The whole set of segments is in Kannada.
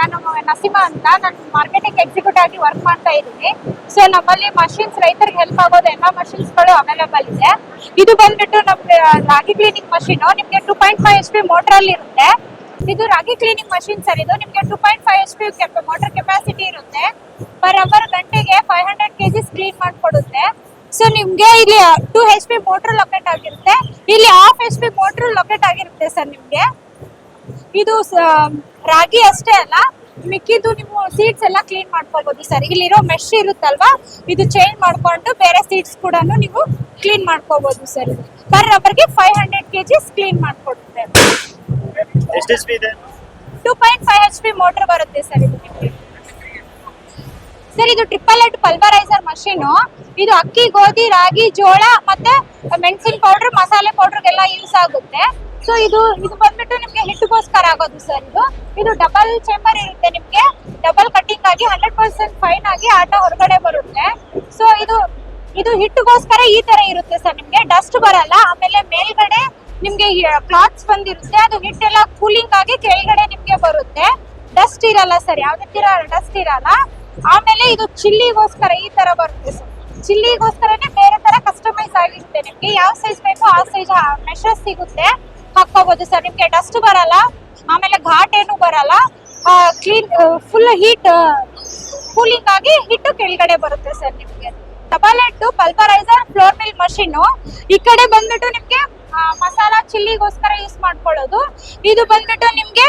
ನಾನು ನಸೀಮಾ ಅಂತ. ನಾನು ಮಾರ್ಕೆಟಿಂಗ್ ಎಕ್ಸಿಕ್ಯೂಟಿವ್ ಆಗಿ ವರ್ಕ್ ಮಾಡ್ತಾ ಇದ್ದೀನಿ. ಸೊ ನಮ್ಮಲ್ಲಿ ಮಷಿನ್ಸ್ ರೈತರಿಗೆ ಹೆಲ್ಪ್ ಆಗೋದು ಎಲ್ಲ ಮಷಿನ್ಸ್ಗಳು ಅವೈಲೇಬಲ್ ಇದೆ. ಇದು ಬಂದ್ಬಿಟ್ಟು ನಮ್ಗೆ ರಾಗಿ ಕ್ಲೀನಿಂಗ್ ಮಷಿನ್ ನಿಮ್ಗೆ two point five H P motor ಅಲ್ಲಿ ಇರುತ್ತೆ. ಇದು ರಾಗಿ ಕ್ಲೀನಿಂಗ್ ಮಷೀನ್ ಸರ್. ಇದು ನಿಮ್ಗೆ two point five H P motor capacity ಇರುತ್ತೆ. ಪರ್ ಅವರ್ ಗಂಟೆಗೆ ಫೈವ್ ಹಂಡ್ರೆಡ್ ಕೆಜಿಸ್ ಕ್ಲೀನ್ ಮಾಡಿಕೊಡುತ್ತೆ. ಸೊ ನಿಮ್ಗೆ ಇಲ್ಲಿ two H P motor locate ಆಗಿರುತ್ತೆ. ಇಲ್ಲಿ half H P motor locate ಆಗಿರುತ್ತೆ ಸರ್ ನಿಮ್ಗೆ. ಇದು ರಾಗಿ ಅಷ್ಟೇ ಅಲ್ಲ ಮಿಕ್ಕಿದ್ದು ನೀವು ಸೀಡ್ಸ್ ಎಲ್ಲ ಕ್ಲೀನ್ ಮಾಡ್ಕೊಳ್ಬಹುದು ಸರ್ ಇಲ್ಲಿರೋ ಮೆಶ್ ಇರುತ್ತಲ್ವಾ ಇದು ಚೇಂಜ್ ಮಾಡ್ಕೊಂಡು ಬೇರೆ ಸೀಡ್ಸ್ ಕೂಡ ನೀವು ಕ್ಲೀನ್ ಮಾಡ್ಕೋಬಹುದು ಸರ್ ಇದು ಪರ್ ಅವರ್ಗೆ five hundred kgs clean ಮಾಡ್ಕೊಡುತ್ತೆ. Two point five H P motor ಬರುತ್ತೆ ಸರ್ ಇದು ನಿಮಗೆ. ಸರ್ ಇದು ಟ್ರಿಪಲ್ ಎಟ್ ಪಲ್ವರೈಸರ್ ಮಷೀನು ಇದು ಅಕ್ಕಿ ಗೋಧಿ ರಾಗಿ ಜೋಳ ಮತ್ತೆ ಮೆಣಸಿನ ಪೌಡರ್ ಮಸಾಲೆ ಪೌಡರ್ಗೆಲ್ಲ ಯೂಸ್ ಆಗುತ್ತೆ. ಸೊ ಇದು ಇದು ಬಂದ್ಬಿಟ್ಟು ನಿಮ್ಗೆ ಹಿಟ್ಟಿಗೋಸ್ಕರ ಆಗೋದು ಸರ್ ಇದು. ಇದು ಡಬಲ್ ಚೇಂಬರ್ ಇರುತ್ತೆ ನಿಮ್ಗೆ. ಡಬಲ್ ಕಟ್ಟಿಂಗ್ ಆಗಿ ಹಂಡ್ರೆಡ್ ಪರ್ಸೆಂಟ್ ಫೈನ್ ಆಗಿ ಆಟ ಹೊರಗಡೆ ಬರುತ್ತೆ. ಸೊ ಇದು ಇದು ಹಿಟ್ಟಿಗೋಸ್ಕರ ಈ ತರ ಇರುತ್ತೆ ಸರ್ ನಿಮ್ಗೆ. ಡಸ್ಟ್ ಬರಲ್ಲ. ಆಮೇಲೆ ಮೇಲ್ಗಡೆ ನಿಮ್ಗೆ ಕ್ಲಾತ್ಸ್ ಬಂದಿರುತ್ತೆ. ಅದು ಹಿಟ್ಟೆಲ್ಲ ಕೂಲಿಂಗ್ ಆಗಿ ಕೆಳಗಡೆ ನಿಮ್ಗೆ ಬರುತ್ತೆ. ಡಸ್ಟ್ ಇರಲ್ಲ ಸರ್ ಯಾವ್ದೇ ಡಸ್ಟ್ ಇರಲ್ಲ. ಆಮೇಲೆ ಇದು ಚಿಲ್ಲಿಗೋಸ್ಕರ ಈ ತರ ಬರುತ್ತೆ ಸರ್ ಚಿಲ್ಲಿಗೋಸ್ಕರನೇ ಬೇರೆ ತರ ಕಸ್ಟಮೈಸ್ ಆಗಿರುತ್ತೆ ನಿಮ್ಗೆ. ಯಾವ ಸೈಜ್ ಬೇಕೋ ಆ ಸೈಜ್ ಮೆಷರ್ ಸಿಗುತ್ತೆ. ಹಾಕೋಬಹುದು ಸರ್. ನಿಮ್ಗೆ ಡಸ್ಟ್ ಬರಲ್ಲ, ಆಮೇಲೆ ಘಾಟ್ ಏನು ಬರಲ್ಲ ಕ್ಲೀನ್ ಫುಲ್ ಹೀಟ್ ಕೂಲಿಂಗ್ ಆಗಿ ಹಿಟ್ಟು ಕೆಳಗಡೆ ಬರುತ್ತೆ ಸರ್ ನಿಮ್ಗೆ. Double pulveriser flour mill machine ಈ ಕಡೆ ಬಂದ್ಬಿಟ್ಟು ನಿಮ್ಗೆ ಮಸಾಲ ಚಿಲ್ಲಿಗೋಸ್ಕರ ಯೂಸ್ ಮಾಡ್ಕೊಳ್ಳೋದು. ಇದು ಬಂದ್ಬಿಟ್ಟು ನಿಮ್ಗೆ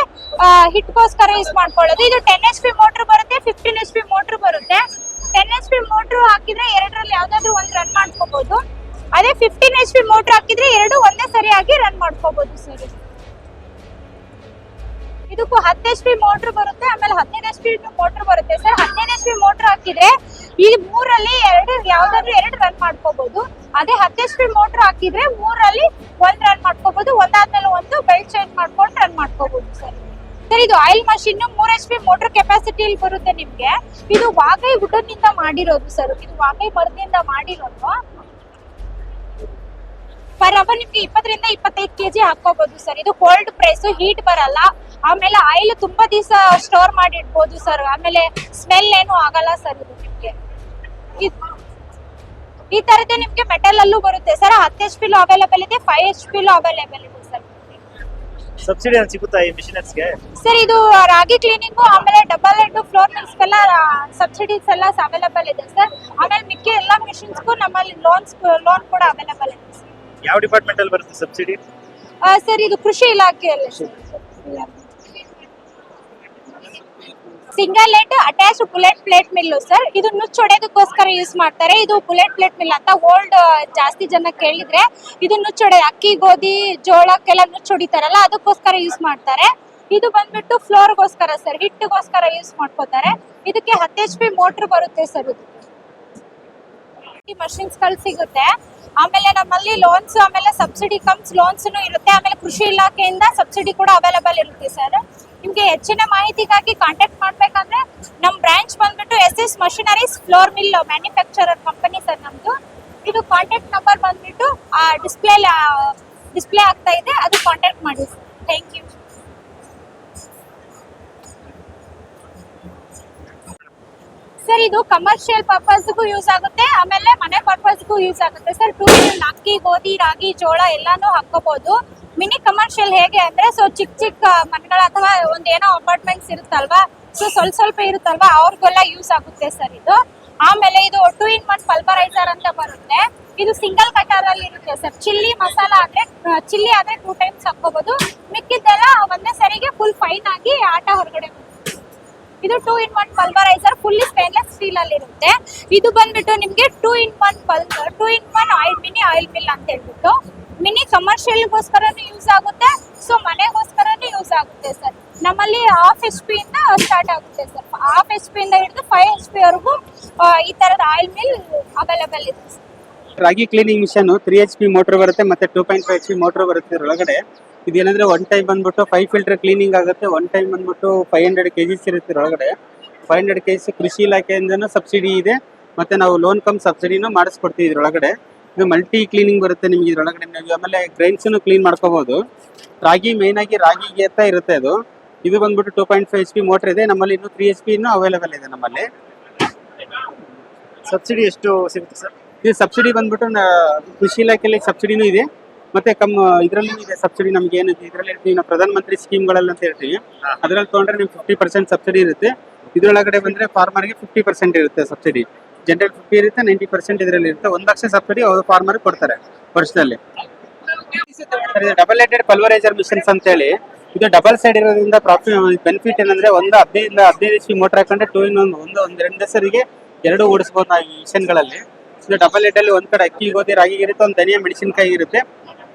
ಹಿಟ್ಗೋಸ್ಕರ ಯೂಸ್ ಮಾಡ್ಕೊಳ್ಳೋದು. ಇದು ಟೆನ್ ಎಚ್ ಪಿ ಮೋಟರ್ ಬರುತ್ತೆ ಫಿಫ್ಟೀನ್ ಎಚ್ ಪಿ ಮೋಟರ್ ಬರುತ್ತೆ. ಟೆನ್ ಎಚ್ ಪಿ ಮೋಟರ್ ಹಾಕಿದ್ರೆ ಎರಡರಲ್ಲಿ ಯಾವ್ದಾದ್ರು ಒಂದ್ ರನ್ ಮಾಡ್ಕೋಬಹುದು ಅದೇ ಫಿಫ್ಟೀನ್ ಎಚ್ ಪಿ ಮೋಟರ್ ಹಾಕಿದ್ರೆ ಎರಡು ಒಂದೇ ಸರಿಯಾಗಿ ರನ್ ಮಾಡ್ಕೋಬಹುದು ಸರ್ ಇದಕ್ಕೂ ಹತ್ತು ಎಚ್ ಪಿ ಮೋಟರ್ ಬರುತ್ತೆ, ಆಮೇಲೆ ಹದಿನೈದು ಎಚ್ ಪಿ ಮೋಟರ್ ಬರುತ್ತೆ ಸರ್ ಹದಿನೈದು ಎಚ್ ಪಿ ಮೋಟರ್ ಹಾಕಿದ್ರೆ ಈ ಮೂರಲ್ಲಿ ಎರಡು ಯಾವ್ದಾದ್ರು ಎರಡು ರನ್ ಮಾಡ್ಕೋಬಹುದು ಅದೇ ಹತ್ತು ಎಚ್ ಪಿ ಮೋಟರ್ ಹಾಕಿದ್ರೆ ಮೂರಲ್ಲಿ ಒಂದ್ ರನ್ ಮಾಡ್ಕೋಬಹುದು ಒಂದಾದ್ಮೇಲೆ ಒಂದು ಬೆಲ್ಟ್ ಚೇಂಜ್ ಮಾಡ್ಕೊಂಡು ರನ್ ಮಾಡ್ಕೋಬಹುದು ಸರ್ ಸರ್ ಇದು ಆಯಿಲ್ ಮಷಿನ್ ಮೂರ್ ಎಚ್ ಪಿ ಮೋಟರ್ ಕೆಪಾಸಿಟಿ ಬರುತ್ತೆ ನಿಮ್ಗೆ. ಇದು ವಾಗೈ ವುಡನ್ನಿಂದ ಮಾಡಿರೋದು ಸರ್ ಇದು ವಾಗೈ ಮರದಿಂದ ಮಾಡಿರೋದು. ಅವರ್ ನಿಮ್ಗೆ ಇಪ್ಪತ್ತರಿಂದ ಇಪ್ಪತ್ತೈದು ಕೆಜಿ ಹಾಕೋಬಹುದು ಸರ್ ಇದು ಕೋಲ್ಡ್ ಪ್ರೆಸ್ ಹೀಟ್ ಬರಲ್ಲ. ಆಮೇಲೆ ಆಯಿಲ್ ತುಂಬಾ ದಿವಸ ಸ್ಟೋರ್ ಮಾಡಿ ಇಡ್ಬೋದು ಸರ್ ಆಮೇಲೆ ಸ್ಮೆಲ್ ಏನು ಆಗಲ್ಲ ಸರ್ ಇದು ನಿಮ್ಗೆ. ಈ ತರದ್ದು ನಿಮ್ಗೆ ಮೆಟಲ್ ಅಲ್ಲೂ ಬರುತ್ತೆ ಸರ್ ಹತ್ತು ಎಚ್ ಪಿಲು ಅವೈಲೇಬಲ್ ಇದೆ ಫೈವ್ ಎಚ್ ಪಿಲು ಅವೈಲೇಬಲ್ ಇದೆ ಸರ್ ಸಬ್ಸಿಡಿ ಸಿಗುತ್ತಾ ಈ ಮಿಷಿನರ್ಸ್ಗೆ ಸರ್ ಇದು ರಾಗಿ ಕ್ಲೀನಿಂಗು ಆಮೇಲೆ ಡಬಲ್ ಹೆಡ್ ಫ್ಲೋರ್ ಮಿಲ್ಸ್ಗೆಲ್ಲ ಸಬ್ಸಿಡೀಸ್ ಎಲ್ಲ ಅವೈಲೇಬಲ್ ಇದೆ ಸರ್ ಆಮೇಲೆ ಮಿಕ್ಕಿ ಎಲ್ಲ ಮಿಷಿನ್ಸ್ಗೂ ನಮ್ಮಲ್ಲಿ ಲೋನ್ಸ್ ಲೋನ್ ಕೂಡ ಅವೈಲೇಬಲ್ ಇದೆ ಸರ್ ಯಾವ ಡಿಪಾರ್ಟ್ಮೆಂಟ್ ಅಲ್ಲಿ ಬರುತ್ತೆ ಸಬ್ಸಿಡಿ ಸರ್, ಇದು ಕೃಷಿ ಇಲಾಖೆಯಲ್ಲಿ. Single late attach bullet plate mill sir ಇದು ನುಚ್ಚು ಹೊಡೆಯೋದಕ್ಕೋಸ್ಕರ ಯೂಸ್ ಮಾಡ್ತಾರೆ. ಇದು ಬುಲೆಟ್ ಪ್ಲೇಟ್ ಮಿಲ್ ಅಂತ ಓಲ್ಡ್ ಜಾಸ್ತಿ ಜನ ಕೇಳಿದ್ರೆ ಇದು ನುಚ್ಚು ಹೊಡೆ, ಅಕ್ಕಿ, ಗೋಧಿ ಜೋಳಕ್ಕೆಲ್ಲ ನುಚ್ಚು ಹೊಡಿತಾರಲ್ಲ, ಅದಕ್ಕೋಸ್ಕರ ಯೂಸ್ ಮಾಡ್ತಾರೆ. ಇದು ಬಂದ್ಬಿಟ್ಟು ಫ್ಲೋರ್ಗೋಸ್ಕರ ಸರ್ ಹಿಟ್ಟಿಗೋಸ್ಕರ ಯೂಸ್ ಮಾಡ್ಕೋತಾರೆ. ಇದಕ್ಕೆ ಹತ್ತು ಎಚ್ ಪಿ ಮೋಟ್ರ್ ಬರುತ್ತೆ ಸರ್ ಇದು ಮಷಿನ್ಸ್ಗಳು ಸಿಗುತ್ತೆ. ಆಮೇಲೆ ನಮ್ಮಲ್ಲಿ ಲೋನ್ಸ್ ಆಮೇಲೆ ಸಬ್ಸಿಡಿ ಕಮ್ಸ್ ಲೋನ್ಸ್ ಇರುತ್ತೆ. ಆಮೇಲೆ ಕೃಷಿ ಇಲಾಖೆಯಿಂದ ಸಬ್ಸಿಡಿ ಕೂಡ ಅವೈಲೇಬಲ್ ಇರುತ್ತೆ ಸರ್ ನಿಮ್ಗೆ ಹೆಚ್ಚಿನ ಮಾಹಿತಿಗಾಗಿ ಕಾಂಟ್ಯಾಕ್ಟ್ ಮಾಡ್ಬೇಕಂದ್ರೆ ನಮ್ಮ ಬ್ರಾಂಚ್ ಬಂದ್ಬಿಟ್ಟು S S machineries flour mill manufacturer company sir ನಮ್ದು. ಇದು ಕಾಂಟ್ಯಾಕ್ಟ್ ನಂಬರ್ ಬಂದ್ಬಿಟ್ಟು, ಆ ಡಿಸ್ಪ್ಲೇ ಡಿಸ್ಪ್ಲೇ ಆಗ್ತಾ ಇದೆ. ಅದು ಕಾಂಟ್ಯಾಕ್ಟ್ ಮಾಡಿ ಸರ್ ಥ್ಯಾಂಕ್ ಯು ಸರ್, ಇದು ಕಮರ್ಷಿಯಲ್ ಪರ್ಪಸ್ಗೂ ಯೂಸ್ ಆಗುತ್ತೆ. ಆಮೇಲೆ ಮನೆ ಪರ್ಪಸ್ಗೂ ಯೂಸ್ ಆಗುತ್ತೆ. ಸರ್ ಟೂ ವೀಲರ್ ಅಕ್ಕಿ, ಗೋಧಿ, ರಾಗಿ, ಜೋಳ ಎಲ್ಲಾನು ಹಾಕೋಬಹುದು ಮಿನಿ ಕಮರ್ಷಿಯಲ್ ಹೇಗೆ ಅಂದ್ರೆ ಸೊ ಚಿಕ್ಕ ಚಿಕ್ಕ ಮನೆಗಳ ಅಥವಾ ಒಂದ್ ಏನೋ ಅಪಾರ್ಟ್ಮೆಂಟ್ಸ್ ಇರುತ್ತಲ್ವಾ? ಸೊ ಸ್ವಲ್ಪ ಸ್ವಲ್ಪ ಇರುತ್ತಲ್ವಾ? ಅವ್ರಿಗೆಲ್ಲ ಯೂಸ್ ಆಗುತ್ತೆ ಸರ್ ಇದು. ಆಮೇಲೆ ಇದು ಟೂ ಇನ್ ಒನ್ ಪಲ್ಪರೈಸರ್ ಅಂತ ಬರುತ್ತೆ. ಇದು ಸಿಂಗಲ್ ಕಟರ್ ಅಲ್ಲಿ ಇರುತ್ತೆ ಸರ್. ಚಿಲ್ಲಿ ಮಸಾಲ ಆದ್ರೆ ಚಿಲ್ಲಿ ಆದ್ರೆ ಟೂ ಟೈಮ್ಸ್ ಹಾಕೋಬಹುದು ಮಿಕ್ಕಿದ್ದೆಲ್ಲ ಒಂದೇ ಸರಿಗೆ ಫುಲ್ ಫೈನ್ ಆಗಿ ಆಟ ಹೊರಗಡೆ ಇದು two in one pulveriser fully stainless steel ಅಲ್ಲಿ ಇರುತ್ತೆ ಇದು ಬಂದ್ಬಿಟ್ಟು ನಿಮ್ಗೆ two in one Pal two in one oil mini oil mill ಅಂತ ಹೇಳ್ಬಿಟ್ಟು. ಮಿನಿ ಕಮರ್ಷಿಯಲ್ಗೋಸ್ಕರನೂ ಯೂಸ್ ಆಗುತ್ತೆ. ಸೊ ಮನೆಗೋಸ್ಕರನೂ ಯೂಸ್ ಆಗುತ್ತೆ ಸರ್ ನಮ್ಮಲ್ಲಿ ಹಾಫ್ ಎಚ್ ಪಿ ಇಂದ ಸ್ಟಾರ್ಟ್ ಆಗುತ್ತೆ ಸರ್ ಹಾಫ್ ಎಚ್ ಪಿ ಇಂದ ಹಿಡಿದು ಫೈವ್ ಎಚ್ ಪಿ ವರೆಗೂ ಈ ತರದ ಆಯಿಲ್ ಮಿಲ್ ಅವೈಲೇಬಲ್ ಇದೆ ragi cleaning machine three H P motor ಬರುತ್ತೆ, ಮತ್ತೆ two point five H P motor ಬರುತ್ತೆ ಇದ್ರೊಳಗಡೆ. ಇದೇನಂದ್ರೆ ಒನ್ ಟೈಮ್ ಬಂದ್ಬಿಟ್ಟು ಫೈವ್ ಫಿಲ್ಟರ್ ಕ್ಲೀನಿಂಗ್ ಆಗುತ್ತೆ. ಒನ್ ಟೈಮ್ ಬಂದ್ಬಿಟ್ಟು ಫೈವ್ ಹಂಡ್ರೆಡ್ ಕೆ ಜಿಸ್ ಇರುತ್ತೆ ಒಳಗಡೆ ಫೈವ್ ಹಂಡ್ರೆಡ್ ಕೆ ಜಿ ಕೃಷಿ ಇಲಾಖೆಯಿಂದನೂ ಸಬ್ಸಿಡಿ ಇದೆ. ಮತ್ತೆ ನಾವು ಲೋನ್ ಕಮ್ ಸಬ್ಸಿಡಿನೂ ಮಾಡಿಸ್ಕೊಡ್ತೀವಿ ಇದ್ರೊಳಗಡೆ. ಇದು ಮಲ್ಟಿ ಕ್ಲೀನಿಂಗ್ ಬರುತ್ತೆ ನಿಮ್ಗೆ ಇದ್ರೊಳಗಡೆ. ನೀವು ಆಮೇಲೆ ಗ್ರೈನ್ಸನ್ನು ಕ್ಲೀನ್ ಮಾಡ್ಕೋಬಹುದು ರಾಗಿ ಮೇನ್ ಆಗಿ ರಾಗಿ ಅಂತ ಇರುತ್ತೆ ಅದು. ಇದು ಬಂದ್ಬಿಟ್ಟು two point five H P motor ಇದೆ. ನಮ್ಮಲ್ಲಿ ಇನ್ನು ತ್ರೀ ಎಚ್ ಪಿ ಇನ್ನೂ ಅವೈಲೇಬಲ್ ಇದೆ ನಮ್ಮಲ್ಲಿ. ಸಬ್ಸಿಡಿ ಎಷ್ಟು ಸಿಗುತ್ತೆ ಸರ್ ಇದು ಸಬ್ಸಿಡಿ ಬಂದ್ಬಿಟ್ಟು ಕೃಷಿ ಇಲಾಖೆಯಲ್ಲಿ ಸಬ್ಸಿಡಿನೂ ಇದೆ. ಮತ್ತೆ ಕಮ್ ಇದರಲ್ಲಿ ಇದೆ ಸಬ್ಸಿಡಿ ನಮ್ಗೆ ಏನು ಇದರಲ್ಲಿ ಇರ್ತೀವಿ ನಾವು ಪ್ರಧಾನ ಮಂತ್ರಿ ಸ್ಕೀಮ್ಗಳಲ್ಲಿ ಅಂತ ಹೇಳ್ತೀವಿ. ಅದರಲ್ಲಿ ತಗೊಂಡ್ರೆ ನಿಮ್ಗೆ ಫಿಫ್ಟಿ ಪರ್ಸೆಂಟ್ ಸಬ್ಸಿಡಿ ಇರುತ್ತೆ. ಇದ್ರೊಳಗಡೆ ಬಂದ್ರೆ ಫಾರ್ಮರ್ಗೆ ಫಿಫ್ಟಿ ಪರ್ಸೆಂಟ್ ಇರುತ್ತೆ ಸಬ್ಸಿಡಿ ಜನರಲ್ ಫಿಫ್ಟಿ ಇರುತ್ತೆ ನೈಂಟಿ ಪರ್ಸೆಂಟ್ ಇದರಲ್ಲಿ ಇರುತ್ತೆ. ಒಂದು ಲಕ್ಷ ಸಬ್ಸಿಡಿ ಅವರು ಫಾರ್ಮರ್ ಕೊಡ್ತಾರೆ ವರ್ಷದಲ್ಲಿ. ಡಬಲ್ ಏಟೆಡ್ ಪಲ್ವರೈಸರ್ ಮಿಷನ್ಸ್ ಅಂತ ಹೇಳಿ ಇದು ಡಬಲ್ ಸೈಡ್ ಇರೋದ್ರಿಂದ ಪ್ರಾಫಿಟ್ ಬೆನಿಫಿಟ್ ಏನಂದ್ರೆ ಒಂದು ಹದಿನೈದು ಹದಿನೈದು ಎಚ್ ಪಿ ಮೋಟರ್ ಹಾಕೊಂಡ್ರೆ ಟೂ ಇನ್ ಒಂದು ಒಂದು ಎರಡು ಹೆಸರಿಗೆ ಎರಡು ಓಡಿಸ್ಬೋದು ನಾವು ಈ ಮಿಷನ್ಗಳಲ್ಲಿ ಇದು ಡಬಲ್ ಹೆಡ್ ಅಲ್ಲಿ ಒಂದ್ ಕಡೆ ಅಕ್ಕಿ ಗೋಧಿ ರಾಗಿ ಇರುತ್ತೆ ಒಂದು ಧನಿಯಾ ಮೆಣಸಿನಕಾಯಿ ಇರುತ್ತೆ.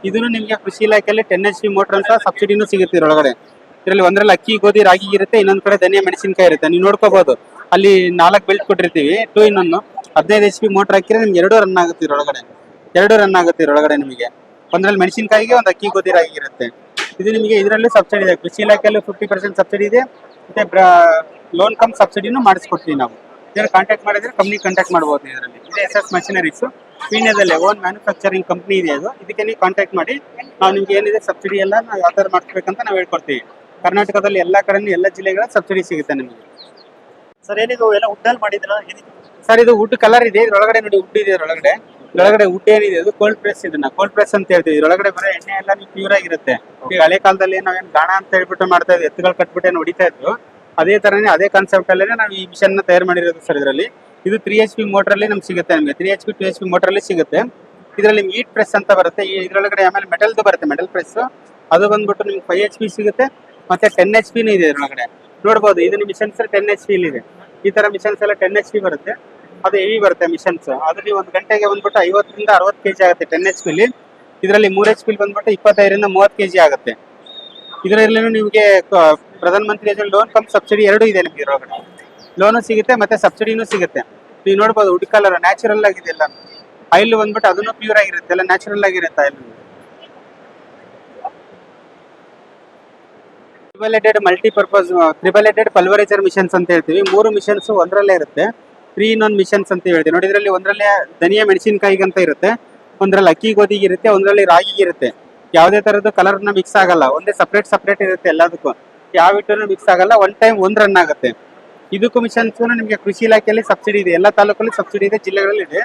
ಇದನ್ನು ನಿಮಗೆ ಕೃಷಿ ಇಲಾಖೆಯಲ್ಲಿ ಟೆನ್ ಎಚ್ ಪಿ ಮೋಟರ್ ಅಂತ ಸಬ್ಸಿಡಿನೂ ಸಿಗುತ್ತೆ ಇದರೊಳಗಡೆ. ಇದರಲ್ಲಿ ಒಂದರಲ್ಲಿ ಅಕ್ಕಿ, ಗೋಧಿ, ರಾಗಿ ಇರುತ್ತೆ, ಇನ್ನೊಂದು ಕಡೆ ಧನಿಯಾ, ಮೆಣಸಿನಕಾಯಿ ಇರುತ್ತೆ. ನೀವು ನೋಡ್ಕೋಬಹುದು ಅಲ್ಲಿ ನಾಲ್ಕು ಬೆಲ್ಟ್ ಕೊಟ್ಟಿರ್ತೀವಿ ಟೂ ಇನ್ ಒನ್ ಹದಿನೈದು ಎಚ್ ಪಿ ಮೋಟರ್ ಹಾಕಿದ್ರೆ ನಿಮ್ಗೆ ಎರಡು ರನ್ ಆಗುತ್ತೆ ಇದರೊಳಗಡೆ. ಎರಡು ರನ್ ಆಗುತ್ತೆ ಇದರೊಳಗಡೆ ನಿಮಗೆ. ಒಂದ್ರಲ್ಲಿ ಮೆಣಸಿನಕಾಯಿಗೆ ಒಂದು ಅಕ್ಕಿ, ಗೋಧಿ, ರಾಗಿ ಇರುತ್ತೆ. ಇದು ನಿಮಗೆ ಇದರಲ್ಲಿ ಸಬ್ಸಿಡಿ ಇದೆ. ಕೃಷಿ ಇಲಾಖೆಯಲ್ಲಿ ಫಿಫ್ಟಿ ಪರ್ಸೆಂಟ್ ಸಬ್ಸಿಡಿ ಇದೆ. ಮತ್ತೆ ಲೋನ್ ಕಮ್ ಸಬ್ಸಿಡಿನೂ ಮಾಡಿಸ್ಕೊಡ್ತೀವಿ ನಾವು. ಇದರಲ್ಲಿ ಕಾಂಟ್ಯಾಕ್ಟ್ ಮಾಡಿದ್ರೆ ಕಂಪ್ನಿ ಕಾಂಟ್ಯಾಕ್ಟ್ ಮಾಡ್ಬೋದು ಇದರಲ್ಲಿ. ಇದೆ ಎಸ್ ಎಸ್ ಮಷಿನರೀಸ್ ಪೀಣ್ಯದಲ್ಲೇ ಓನ್ ಮ್ಯಾನುಫ್ಯಾಕ್ಚರಿಂಗ್ ಕಂಪ್ನಿ ಇದೆ ಅದು. ಇದಕ್ಕೆ ನೀವು ಕಾಂಟ್ಯಾಕ್ಟ್ ಮಾಡಿ ನಾವು ನಿಮ್ಗೆ ಏನಿದೆ ಸಬ್ಸಿಡಿ ಎಲ್ಲ ನಾವು ಯಾವ ಥರ ಮಾಡಿಸ್ಬೇಕಂತ ನಾವು ಹೇಳ್ಕೊಡ್ತೀವಿ. ಕರ್ನಾಟಕದಲ್ಲಿ ಎಲ್ಲ ಕಡೆ ಎಲ್ಲ ಜಿಲ್ಲೆಗಳ ಸಬ್ಸಿಡಿ ಸಿಗುತ್ತೆ ನಿಮಗೆ. ಸರ್ ಏನಿದು ಎಲ್ಲ ಉಡ್ಡಲ್ಲಿ ಮಾಡಿದ್ರ? ಸರ್ ಇದು ವುಡ್ ಕಲರ್ ಇದೆ. ಇದ್ರೊಳಗಡೆ ನೋಡಿ ವುಡ್ ಇದೆ ಇದ್ರೊಳಗಡೆ. ಒಳಗಡೆ ವುಡ್ ಏನಿದೆ? ಅದು ಕೋಲ್ಡ್ ಪ್ರೆಸ್ ಇದನ್ನ. ಕೋಲ್ಡ್ ಪ್ರೆಸ್ ಅಂತ ಹೇಳ್ತೀವಿ. ಇದ್ರೊಳಗಡೆ ಬರೋ ಎಣ್ಣೆ ಎಲ್ಲ ನೀವು ಪ್ಯೂರ್ ಆಗಿರುತ್ತೆ. ಈಗ ಹಳೆ ಕಾಲದಲ್ಲಿ ನಾವೇನು ಗಾಣ ಅಂತ ಹೇಳ್ಬಿಟ್ಟು ಮಾಡ್ತಾ ಇದ್ವಿ. ಎತ್ತುಗಳು ಕಟ್ಬಿಟ್ಟು ಏನು ಹೊಡಿತಾ ಇದ್ವು. ಅದೇ ತರನೇ ಅದೇ ಕಾನ್ಸೆಪ್ಟ್ ಅಲ್ಲೇ ನಾವು ಈ ಮಿಷನ್ನ ತಯಾರು ಮಾಡಿರೋದು ಸರ್ ಇದರಲ್ಲಿ. ಇದು ತ್ರೀ ಎಚ್ ಪಿ ಮೋಟರ್ ಅಲ್ಲಿ ನಮ್ಗೆ ಸಿಗುತ್ತೆ ನಮಗೆ. Three H P two H P motor ಅಲ್ಲಿ ಸಿಗುತ್ತೆ. ಇದರಲ್ಲಿ ಹೀಟ್ ಪ್ರೆಸ್ ಅಂತ ಬರುತ್ತೆ. ಈ ಇದರೊಳಗಡೆ ಆಮೇಲೆ ಮೆಟಲ್ದು ಬರುತ್ತೆ ಮೆಟಲ್ ಪ್ರೆಸ್ ಅದು ಬಂದ್ಬಿಟ್ಟು ನಿಮ್ಗೆ ಫೈವ್ ಎಚ್ ಪಿ ಸಿಗುತ್ತೆ. ಮತ್ತೆ ಟೆನ್ ಎಚ್ ಪಿನೂ ಇದೆ ಇದರೊಳಗಡೆ. ನೋಡ್ಬೋದು, ಇದು ಮಿಷನ್ಸ್ ಟೆನ್ ಎಚ್ ಪಿ ಇದೆ ಈ ತರ ಮಿಷನ್ಸ್ ಎಲ್ಲ ಟೆನ್ ಎಚ್ ಪಿ ಬರುತ್ತೆ. ಅದು ಹೆವಿ ಬರುತ್ತೆ ಮಿಷನ್ಸ್ ಅದರಲ್ಲಿ ಒಂದು ಗಂಟೆಗೆ ಬಂದ್ಬಿಟ್ಟು ಐವತ್ತರಿಂದ ಅರವತ್ತು ಕೆಜಿ ಆಗುತ್ತೆ ಟೆನ್ ಎಚ್ ಪಿಲಿ ಇದರಲ್ಲಿ ಮೂರು ಎಚ್ ಪಿ ಬಂದ್ಬಿಟ್ಟು ಇಪ್ಪತ್ತೈದರಿಂದ ಮೂವತ್ತು ಕೆಜಿ ಆಗುತ್ತೆ. ಇದರಲ್ಲಿ ನಿಮಗೆ, ಕ- Pradhan Mantri loan come subsidy ಎರಡೂ ಇದೆ ನಿಮಗೆ ಇದ್ರೊಳಗಡೆ. ಲೋನು ಸಿಗುತ್ತೆ, ಮತ್ತೆ ಸಬ್ಸಿಡಿನೂ ಸಿಗುತ್ತೆ. ನೀವು ನೋಡ್ಬೋದು ವುಡ್ ಕಲರ್ ನ್ಯಾಚುರಲ್ ಆಗಿದೆ ಎಲ್ಲ. ಆಯಿಲ್ ಬಂದ್ಬಿಟ್ಟು ಅದನ್ನು ಪ್ಯೂರ್ ಆಗಿರುತ್ತೆ, ಎಲ್ಲ ನ್ಯಾಚುರಲ್ ಆಗಿರುತ್ತೆ oil multi multipurpose added pulveriser machines ಅಂತ ಹೇಳ್ತೀವಿ. ಮೂರು ಮಿಷನ್ಸ್ ಒಂದರಲ್ಲೇ ಇರುತ್ತೆ. ತ್ರೀ ಇನ್ ಒನ್ ಮಿಷನ್ಸ್ ಅಂತ ಹೇಳ್ತೀವಿ. ನೋಡಿ, ಇದರಲ್ಲಿ ಒಂದರಲ್ಲೇ ಧನಿಯಾ ಮೆಣಸಿನಕಾಯಿಗೆ ಅಂತ ಇರುತ್ತೆ. ಒಂದರಲ್ಲಿ ಅಕ್ಕಿ ಗೋಧಿಗೆ ಇರುತ್ತೆ, ಒಂದರಲ್ಲಿ ರಾಗಿಗೆ ಇರುತ್ತೆ. ಯಾವುದೇ ತರದ್ದು ಕಲರ್ನ ಮಿಕ್ಸ್ ಆಗಲ್ಲ. ಒಂದೇ ಸಪ್ರೇಟ್ ಸಪ್ರೇಟ್ ಇರುತ್ತೆ ಎಲ್ಲದಕ್ಕೂ. ಯಾವ ಇಟ್ಟು ಮಿಕ್ಸ್ ಆಗಲ್ಲ. ಒನ್ ಟೈಮ್ ಒಂದ್ ರನ್ ಆಗುತ್ತೆ. ಇದಕ್ಕೂ ಮಿಷನ್ಸ್ ನಿಮಗೆ ಕೃಷಿ ಇಲಾಖೆಯಲ್ಲಿ ಸಬ್ಸಿಡಿ ಇದೆ. ಎಲ್ಲ ತಾಲೂಕಲ್ಲಿ ಸಬ್ಸಿಡಿ ಇದೆ, ಜಿಲ್ಲೆಗಳಲ್ಲಿ ಇದೆ.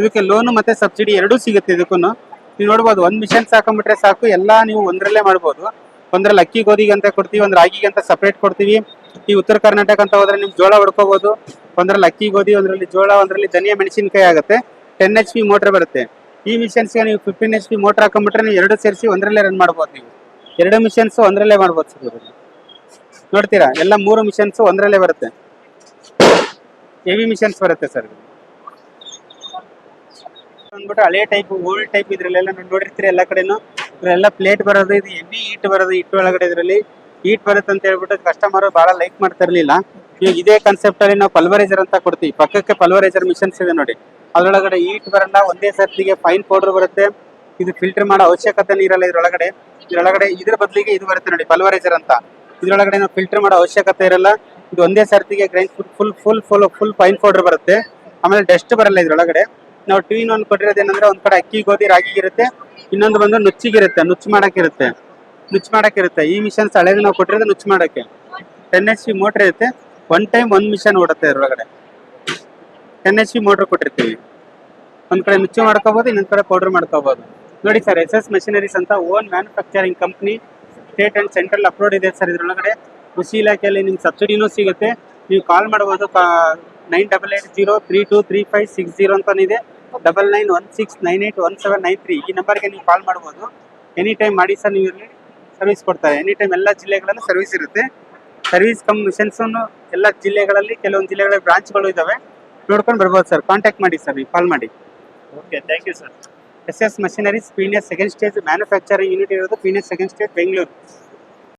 ಇದಕ್ಕೆ ಲೋನು ಮತ್ತೆ ಸಬ್ಸಿಡಿ ಎರಡೂ ಸಿಗುತ್ತೆ ಇದಕ್ಕೂ ನೀವು ನೋಡ್ಬೋದು, ಒಂದ್ ಮಿಷನ್ ಸಾಕೊಂಡ್ಬಿಟ್ರೆ ಸಾಕು, ಎಲ್ಲ ನೀವು ಒಂದರಲ್ಲೇ ಮಾಡ್ಬೋದು. ಒಂದ್ರಲ್ಲಿ ಅಕ್ಕಿ, ಗೋಧಿಗೆ ಅಂತ ಕೊಡ್ತೀವಿ ಒಂದ್ರ ರಾಗಿಗೆ ಅಂತ ಸಪ್ರೇಟ್ ಕೊಡ್ತೀವಿ. ಈ ಉತ್ತರ ಕರ್ನಾಟಕ ಅಂತ ಹೋದ್ರೆ ನಿಮ್ಗೆ ಜೋಳ ಹೊಡ್ಕೋಬಹುದು ಒಂದ್ರಲ್ಲಿ ಅಕ್ಕಿ, ಗೋಧಿ, ಒಂದ್ರಲ್ಲಿ ಜೋಳ, ಒಂದ್ರಲ್ಲಿ ಧನಿಯಾ, ಮೆಣಸಿನಕಾಯಿ ಆಗುತ್ತೆ. ಟೆನ್ ಎಚ್ ಪಿ ಮೋಟರ್ ಬರುತ್ತೆ. ಈ ಮಿಷನ್ಸ್ಗೆ ನೀವು ಫಿಫ್ಟೀನ್ ಎಚ್ ಪಿ ಮೋಟರ್ ಹಾಕೊಂಡ್ಬಿಟ್ರೆ ನೀವು ಎರಡು ಸೇರಿಸಿ ಒಂದರಲ್ಲೇ ರನ್ ಮಾಡ್ಬೋದು ನೀವು. ಎರಡು ಮಿಷನ್ಸ್ ಒಂದರಲ್ಲೇ ಮಾಡ್ಬೋದು ನೋಡ್ತೀರಾ? ಎಲ್ಲ ಮೂರು ಮಿಷನ್ಸ್ ಒಂದರಲ್ಲೇ ಬರುತ್ತೆ. ಹೆವಿ ಮಿಷನ್ಸ್ ಬರುತ್ತೆ ಸರ್ ಬಂದ್ಬಿಟ್ಟು ಹಳೆ ಟೈಪ್ ಓಲ್ಡ್ ಟೈಪ್ ಇದ್ರಲ್ಲೆಲ್ಲ ನೋಡಿರ್ತೀರಿ ಎಲ್ಲ ಕಡೆನು. ಇದ್ರೆಲ್ಲ ಪ್ಲೇಟ್ ಬರೋದು, ಇದು ಹೆವಿ ಈಟ್ ಬರೋದು ಇಟ್ಟು ಒಳಗಡೆ ಇದರಲ್ಲಿ. ಈಟ್ ಬರುತ್ತೆ ಅಂತ ಹೇಳ್ಬಿಟ್ಟು ಕಸ್ಟಮರ್ ಬಹಳ ಲೈಕ್ ಮಾಡ್ತಾ ಇರಲಿಲ್ಲ. ಇದೇ ಕಾನ್ಸೆಪ್ಟ್ ಅಲ್ಲಿ ನಾವು ಪಲ್ವರೈಸರ್ ಅಂತ ಕೊಡ್ತೀವಿ. ಪಕ್ಕಕ್ಕೆ ಪಲ್ವರೈಸರ್ ಮಿಷನ್ಸ್ ಇದೆ ನೋಡಿ. ಅದರೊಳಗಡೆ ಈಟ್ ಬರಲ್ಲ, ಒಂದೇ ಸರ್ತಿಗೆ ಫೈನ್ ಪೌಡರ್ ಬರುತ್ತೆ. ಇದು ಫಿಲ್ಟರ್ ಮಾಡೋ ಅವಶ್ಯಕತೆ ಇರಲ್ಲ ಇದರೊಳಗಡೆ. ಇದರೊಳಗಡೆ ಇದ್ರ ಬದಲಿಗೆ ಇದು ಬರುತ್ತೆ ನೋಡಿ ಪಲ್ವರೈಸರ್ ಅಂತ. ಇದರೊಳಗಡೆ ನಾವು ಫಿಲ್ಟರ್ ಮಾಡೋ ಅವಶ್ಯಕತೆ ಇರಲ್ಲ. ಇದು ಒಂದೇ ಸರ್ತಿಗೆ grind full full full full fine powder ಬರುತ್ತೆ. ಆಮೇಲೆ ಡಸ್ಟ್ ಬರಲ್ಲ ಇದ್ರೊಳಗಡೆ. ನಾವು ಟೀನ್ ಒಂದು ಕೊಟ್ಟಿರೋದು ಏನಂದ್ರೆ ಒಂದ್ ಕಡೆ ಅಕ್ಕಿ, ಗೋಧಿ, ರಾಗಿ ಇರುತ್ತೆ. ಇನ್ನೊಂದು ಬಂದು ನುಚ್ಚಿಗಿರುತ್ತೆ, ನುಚ್ಚು ಮಾಡಕ್ಕಿರುತ್ತೆ ನುಚ್ಚು ಮಾಡಕ್ಕಿರುತ್ತೆ ಈ ಮಿಷನ್ಸ್ ಹಳೇದು ನಾವು ಕೊಟ್ಟಿರೋದು ನುಚ್ಚು ಮಾಡಕ್ಕೆ. ಟೆನ್ ಎಚ್ ಪಿ ಮೋಟರ್ ಇರುತ್ತೆ. ಒನ್ ಟೈಮ್ ಒಂದ್ ಮಿಷನ್ ಓಡುತ್ತೆ ಇದ್ರೊಳಗಡೆ. ಟೆನ್ ಎಚ್ ಪಿ ಮೋಟರ್ ಕೊಟ್ಟಿರ್ತೀವಿ. ಒಂದ್ ಕಡೆ ನುಚ್ಚು ಮಾಡ್ಕೋಬಹುದು ಇನ್ನೊಂದ್ ಕಡೆ ಪೌಡರ್ ಮಾಡ್ಕೋಬಹುದು ನೋಡಿ ಸರ್ ಎಸ್ ಎಸ್ ಮೆಷಿನರೀಸ್ ಅಂತ own manufacturing company state and central approved ಇದೆ ಸರ್ ಇದ್ರೊಳಗಡೆ. ಕೃಷಿ ಇಲಾಖೆಯಲ್ಲಿ ನಿಮ್ಗೆ ಸಬ್ಸಿಡಿನೂ ಸಿಗುತ್ತೆ. ನೀವು ಕಾಲ್ ಮಾಡಬಹುದು nine double eight zero three two three five six zero ಅಂತಾನಿದೆ double nine one six nine eight one seven nine three ಈ ನಂಬರ್ಗೆ ನೀವು ಕಾಲ್ ಮಾಡ್ಬೋದು ಎನಿ ಟೈಮ್ ಮಾಡಿ ಸರ್ ನೀವು ಇಲ್ಲಿ ಸರ್ವಿಸ್ ಕೊಡ್ತಾರೆ. ಎನಿ ಟೈಮ್ ಎಲ್ಲ ಜಿಲ್ಲೆಗಳಲ್ಲಿ ಸರ್ವಿಸ್ ಇರುತ್ತೆ. ಸರ್ವಿಸ್ ಕಮ್ ಮಿಷನ್ಸನ್ನು ಎಲ್ಲ ಜಿಲ್ಲೆಗಳಲ್ಲಿ ಕೆಲವೊಂದು ಜಿಲ್ಲೆಗಳಲ್ಲಿ ಬ್ರಾಂಚ್ಗಳು ಇದ್ದಾವೆ ನೋಡ್ಕೊಂಡು ಬರ್ಬೋದು ಸರ್. ಕಾಂಟ್ಯಾಕ್ಟ್ ಮಾಡಿ ಸರ್ ನೀವು ಕಾಲ್ ಮಾಡಿ. Okay thank you sir S S machineries Peenya second stage manufacturing unit ಇರೋದು ಪೀನಿಯಸ್ ಸೆಕೆಂಡ್ ಸ್ಟೇಜ್ ಬೆಂಗಳೂರು